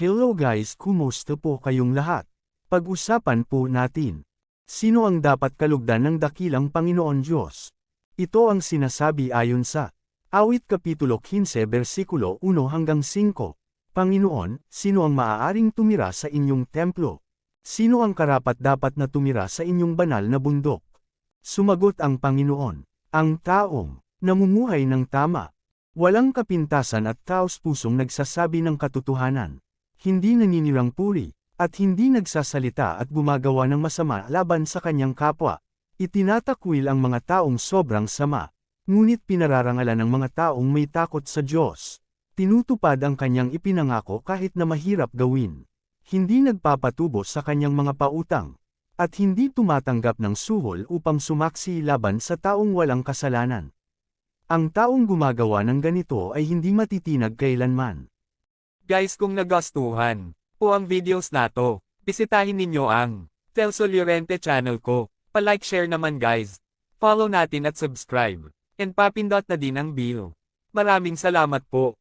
Hello guys, kumusta po kayong lahat? Pag-usapan po natin. Sino ang dapat kalugdan ng dakilang Panginoon Diyos? Ito ang sinasabi ayon sa Awit Kapitulo 15 versikulo 1 hanggang 5. Panginoon, sino ang maaaring tumira sa inyong templo? Sino ang karapat-dapat na tumira sa inyong banal na bundok? Sumagot ang Panginoon, ang taong namumuhay ng tama. Walang kapintasan at taos pusong nagsasabi ng katotohanan. Hindi naninirang puri, at hindi nagsasalita at gumagawa ng masama laban sa kanyang kapwa. Itinatakwil ang mga taong sobrang sama, ngunit pinararangalan ng mga taong may takot sa Diyos. Tinutupad ang kanyang ipinangako kahit na mahirap gawin. Hindi nagpapatubo sa kanyang mga pautang, at hindi tumatanggap ng suhol upang sumaksi laban sa taong walang kasalanan. Ang taong gumagawa ng ganito ay hindi matitinag kailanman. Guys kung nagustuhan po ang videos na to, bisitahin ninyo ang Telso Llorente channel ko. Pa-like share naman guys. Follow natin at subscribe. And papindot na din ang bell. Maraming salamat po.